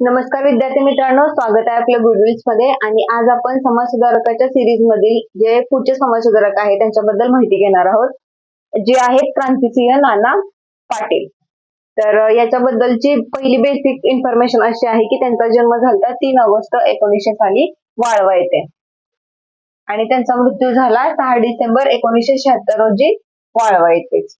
नमस्कार विद्यार्थी मित्रांनो स्वागत आहे आपल्या गुडविल्समध्ये. आणि आज आपण समाज सुधारकाच्या सिरीज मधील जे पुढचे समाज सुधारक आहे त्यांच्याबद्दल माहिती घेणार आहोत. जे आहेत क्रांतिसिंह नाना पाटील. तर याच्याबद्दलची पहिली बेसिक इन्फॉर्मेशन अशी आहे की त्यांचा जन्म झाला तीन ऑगस्ट एकोणीसशे साली वाळवा येथे. आणि त्यांचा मृत्यू झाला सहा डिसेंबर एकोणीसशे शहात्तर रोजी वाळवा येथेच.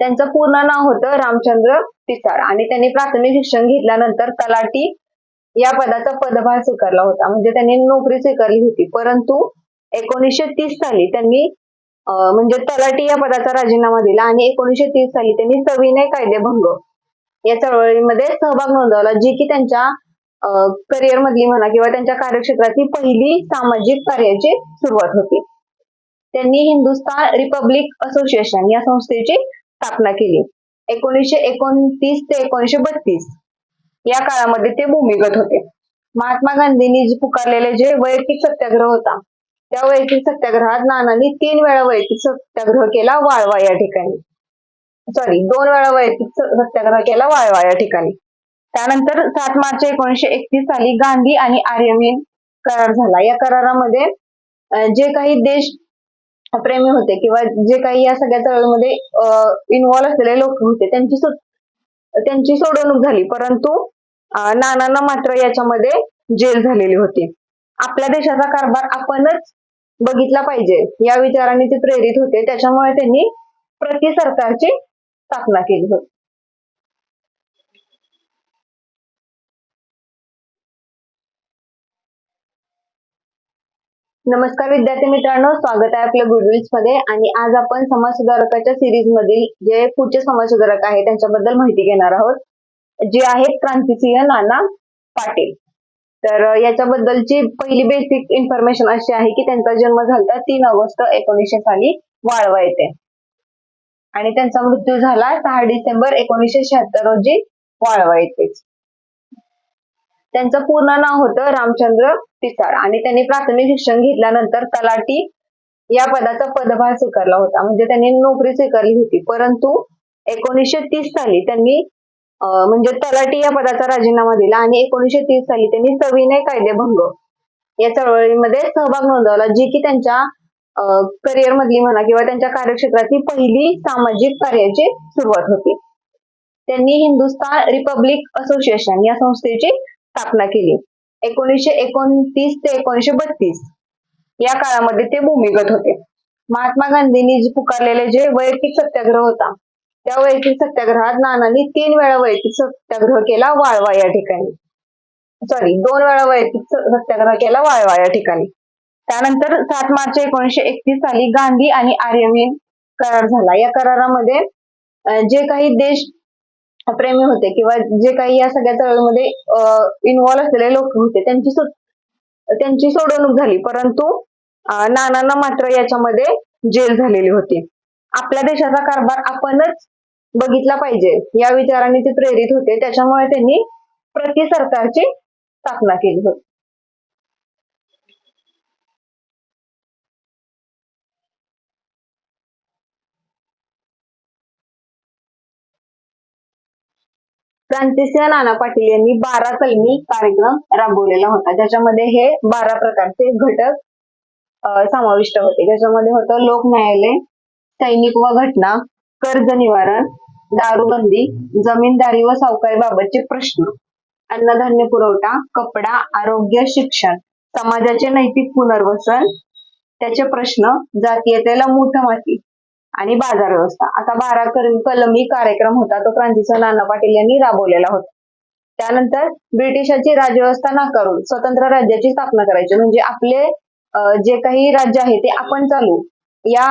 त्यांचं पूर्ण नाव होतं रामचंद्र पिसाळ. आणि त्यांनी प्राथमिक शिक्षण घेतल्यानंतर तलाठी या पदाचा पदभार स्वीकारला होता. म्हणजे त्यांनी नोकरी स्वीकारली होती. परंतु एकोणीसशे तीस साली त्यांनी म्हणजे तलाठी या पदाचा राजीनामा दिला आणि एकोणीसशे तीस साली त्यांनी सविनय कायदेभंग या चळवळीमध्ये सहभाग नोंदवला जी की त्यांच्या करिअर मधली म्हणा किंवा त्यांच्या कार्यक्षेत्रातली पहिली सामाजिक कार्याची सुरुवात होती. त्यांनी हिंदुस्थान रिपब्लिक असोसिएशन या संस्थेची स्थापना केली. एकोणीसशे एकोणतीस ते एकोणीसशे बत्तीस या काळामध्ये ते भूमिगत होते. महात्मा गांधींनी पुकारलेले जे वैयक्तिक सत्याग्रह होता त्या वैयक्तिक सत्याग्रहात नानांनी तीन वेळा वैयक्तिक सत्याग्रह केला वाळवा या ठिकाणी. सॉरी दोन वेळा वैयक्तिक सत्याग्रह केला वाळवा या ठिकाणी. त्यानंतर सात मार्च एकोणीसशे एकतीस साली गांधी आणि आर्यवीन करार झाला. या करारामध्ये जे काही देश प्रेमी होते किंवा जे काही या सगळ्या चळवळीमध्ये इन्व्हॉल्व असलेले लोक होते त्यांची त्यांची सोडवणूक झाली. परंतु नानांना मात्र याच्यामध्ये जेल झालेली होती. आपल्या देशाचा कारभार आपणच बघितला पाहिजे. या विचाराने ते प्रेरित होते. त्याच्यामुळे त्यांनी प्रति सरकारची स्थापना केली होती. नमस्कार विद्यार्थी मित्रांनो स्वागत आहे आपल्या गुडविल्समध्ये. आणि आज आपण समाज सुधारकाच्या सिरीज मधील जे पुढचे समाज सुधारक आहे त्यांच्याबद्दल माहिती घेणार आहोत. जे आहेत क्रांतिसिंह नाना पाटील. तर याच्याबद्दलची पहिली बेसिक इन्फॉर्मेशन अशी आहे की त्यांचा जन्म झाला तीन ऑगस्ट एकोणीसशे साली वाळवा येथे. आणि त्यांचा मृत्यू झाला सहा डिसेंबर एकोणीसशे शहात्तर रोजी वाळवा येथेच. त्यांचं पूर्ण नाव होतं रामचंद्र पिसाळ. आणि त्यांनी प्राथमिक शिक्षण घेतल्यानंतर तलाठी या पदाचा पदभार स्वीकारला होता. म्हणजे त्यांनी नोकरी स्वीकारली होती. परंतु एकोणीसशे तीस साली त्यांनी म्हणजे तलाठी या पदाचा राजीनामा दिला आणि एकोणीसशे तीस साली त्यांनी सविनय कायदेभंग या चळवळीमध्ये सहभाग नोंदवला जी की त्यांच्या करिअर मधली म्हणा किंवा त्यांच्या कार्यक्षेत्रातली पहिली सामाजिक कार्याची सुरुवात होती. त्यांनी हिंदुस्थान रिपब्लिक असोसिएशन या संस्थेची स्थापना केली. एकोणीसशे एकोणतीस ते एकोणीसशे बत्तीस या काळामध्ये ते भूमिगत होते. महात्मा गांधींनी जे पुकारलेले जे वैयक्तिक सत्याग्रह होता त्या वैयक्तिक सत्याग्रहात नानांनी तीन वेळा वैयक्तिक सत्याग्रह केला वाळवा या ठिकाणी. सॉरी दोन वेळा वैयक्तिक सत्याग्रह केला वाळवा या ठिकाणी. त्यानंतर सात मार्च एकोणीशे एकतीस साली गांधी आणि आर्यवीन करार झाला. या करारामध्ये जे काही देश प्रेमी होते किंवा जे काही या सगळ्या चळवळीमध्ये इन्व्हॉल्व असलेले लोक होते त्यांची त्यांची सोडवणूक झाली. परंतु नानांना मात्र याच्यामध्ये जेल झालेली होती. आपल्या देशाचा कारभार आपणच बघितला पाहिजे. या विचाराने ते प्रेरित होते. त्याच्यामुळे त्यांनी प्रति सरकारची स्थापना केली होती. क्रांतिसिंह नाना पाटील यांनी बारा कलमी कार्यक्रम राबवलेला होता. ज्याच्यामध्ये हे बारा प्रकारचे घटक समाविष्ट होते. ज्याच्यामध्ये होतं लोक न्यायालय सैनिक व घटना कर्ज निवारण दारूबंदी जमीनदारी व सावकारीबाबतचे प्रश्न अन्नधान्य पुरवठा कपडा आरोग्य शिक्षण समाजाचे नैतिक पुनर्वसन त्याचे प्रश्न जातीयतेला मोठं माती आणि बाजार व्यवस्था. असा बारा कलमी कार्यक्रम होता तो क्रांतिसिंह नाना पाटील यांनी राबवलेला होता. त्यानंतर ब्रिटिशांची राजव्यवस्था नाकारून स्वतंत्र राज्याची स्थापना करायची. म्हणजे आपले जे काही राज्य आहे ते आपण चालू. या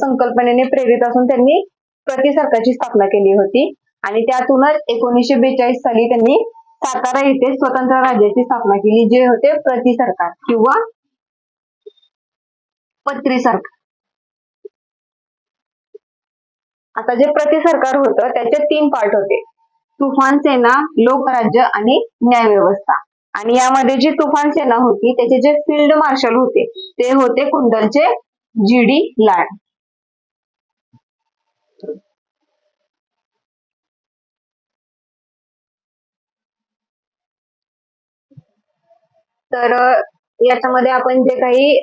संकल्पनेने प्रेरित असून त्यांनी प्रति सरकारची स्थापना केली होती. आणि त्यातूनच एकोणीसशे बेचाळीस साली त्यांनी सातारा येथे स्वतंत्र राज्याची स्थापना केली जे होते प्रति सरकार किंवा पत्री सरकार. आता जे प्रति सरकार होत त्याचे तीन पार्ट होते. तुफान सेना लोकराज्य आणि न्याय व्यवस्था आणि यामध्ये जी तुफान सेना होती त्याचे जे फील्ड मार्शल होते ते होते कुंडलचे जी डी लाड तर याच्यामध्ये आपण जे काही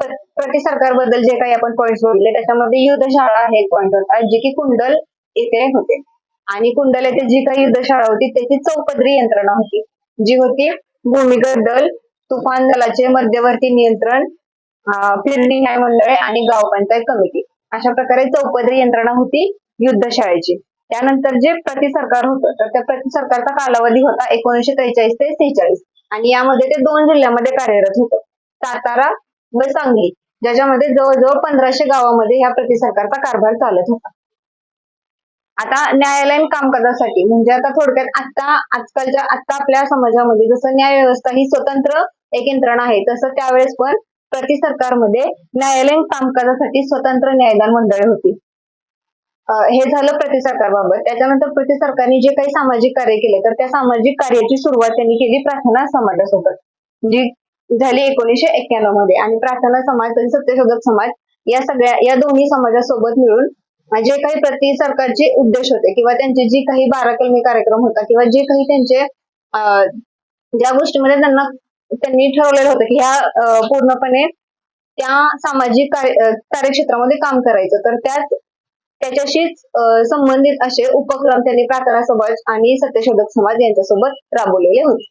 प्रति सरकारबद्दल जे काही आपण पॉईंट बघितले त्याच्यामध्ये युद्धशाळा हे एक पॉईंट होता जे की कुंडल येथे होते. आणि कुंडल येथे जी काही युद्धशाळा होती त्याची चौपदरी यंत्रणा होती जी होती भूमिगत दल तुफान दलाचे मध्यवर्ती नियंत्रण फिरणी न्याय मंडळे आणि गाव पंचायत कमिटी. अशा प्रकारे चौपदरी यंत्रणा होती युद्धशाळेची त्यानंतर जे प्रति सरकार होतं तर त्या प्रति सरकारचा कालावधी होता एकोणीसशे त्रेचाळीस ते सेहेचाळीस. आणि यामध्ये ते दोन जिल्ह्यामध्ये कार्यरत होतं. सातारा व सांगली ज्याच्यामध्ये जवळजवळ पंधराशे गावामध्ये ह्या प्रति सरकारचा कारभार चालत होता. आता न्यायालयीन कामकाजासाठी म्हणजे आता थोडक्यात आता आजकालच्या आता आपल्या समाजामध्ये जसं न्याय व्यवस्था ही स्वतंत्र एक यंत्रणा आहे तसं त्यावेळेस पण प्रति सरकारमध्ये न्यायालयीन कामकाजासाठी स्वतंत्र न्यायदान मंडळे होती. हे झालं प्रति सरकारबाबत त्याच्यानंतर प्रतिसरकारने जे काही सामाजिक कार्य केले तर त्या सामाजिक कार्याची सुरुवात त्यांनी केली प्रार्थना समाजासोबत. जी झाली एकोणीसशे एक्क्याण्णवमध्ये. आणि प्रार्थना समाज आणि सत्यशोधक समाज या सगळ्या या दोन्ही समाजासोबत मिळून जे काही प्रति सरकारचे उद्देश होते किंवा त्यांचे जी काही बारा कलमी कार्यक्रम होता किंवा जे काही त्यांचे अं, ज्या गोष्टीमध्ये त्यांना त्यांनी ठरवलेलं होतं की ह्या पूर्णपणे त्या सामाजिक कार्य कार्यक्षेत्रामध्ये काम करायचं. तर त्याच त्याच्याशीच संबंधित असे उपक्रम त्यांनी प्रार्थना समाज आणि सत्यशोधक समाज यांच्यासोबत राबवलेले होते.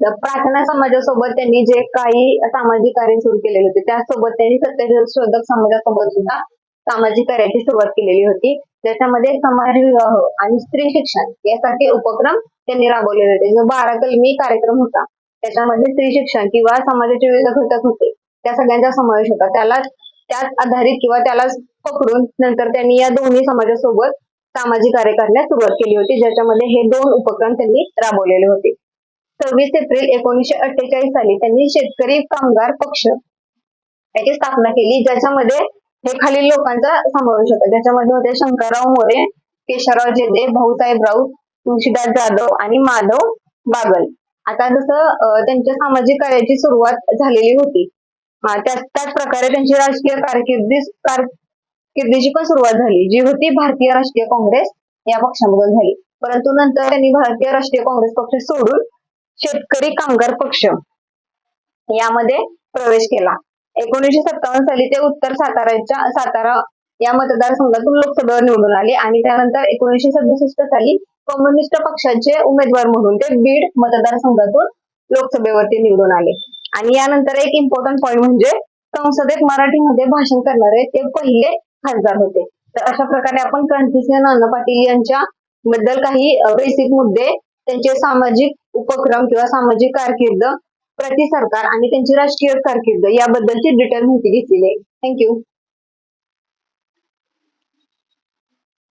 प्रार्थना समाजासोबत त्यांनी जे काही सामाजिक कार्य सुरू केलेले होते त्यासोबत त्यांनी सत्यशोधक समाजासोबत सुद्धा सामाजिक कार्याची सुरुवात केलेली होती. त्याच्यामध्ये समाज विवाह आणि स्त्री शिक्षण यासारखे उपक्रम त्यांनी राबवलेले होते. जो बारा कलमी कार्यक्रम होता. त्याच्यामध्ये स्त्री शिक्षण किंवा समाजाचे विविध घटक होते. त्या सगळ्यांचा समावेश होता. त्याला त्याच आधारित किंवा त्याला पकडून नंतर त्यांनी या दोन्ही समाजासोबत सामाजिक कार्य करण्यास सुरुवात केली होती. ज्याच्यामध्ये हे दोन उपक्रम त्यांनी राबवलेले होते. सव्वीस एप्रिल एकोणीसशे अठ्ठेचाळीस साली त्यांनी शेतकरी कामगार पक्ष याची स्थापना केली. ज्याच्यामध्ये हे खालील लोकांचा समावेश होता. ज्याच्यामध्ये होते शंकरराव मोरे केशवराव जेदे भाऊसाहेब राऊत तुळशीदास जाधव आणि माधव बागल. आता जसं त्यांच्या सामाजिक कार्याची सुरुवात झालेली होती. त्याच त्याच प्रकारे त्यांची राजकीय कारकिर्दी कारकिर्दीची पण सुरुवात झाली जी होती भारतीय राष्ट्रीय काँग्रेस या पक्षामधून झाली. परंतु नंतर त्यांनी भारतीय राष्ट्रीय काँग्रेस पक्ष सोडून शेतकरी कामगार पक्ष यामध्ये प्रवेश केला. एकोणीशे सत्तावन्न साली ते उत्तर साताराच्या सातारा या मतदारसंघातून लोकसभेवर निवडून आले. आणि त्यानंतर एकोणीशे सदुसष्ट साली कम्युनिस्ट पक्षाचे उमेदवार म्हणून ते बीड मतदारसंघातून लोकसभेवरती निवडून आले. आणि यानंतर एक इम्पॉर्टंट पॉईंट म्हणजे संसदेत मराठीमध्ये भाषण करणारे ते पहिले खासदार होते. तर अशा प्रकारे आपण क्रांतिसिंह नाना पाटील यांच्या बद्दल काही बेसिक मुद्दे त्यांचे सामाजिक उपक्रम किंवा सामाजिक कारकीर्द प्रति सरकार आणि त्यांची राजकीय कारकीर्द याबद्दलची डिटेल माहिती घेतलेली आहे. थँक्यू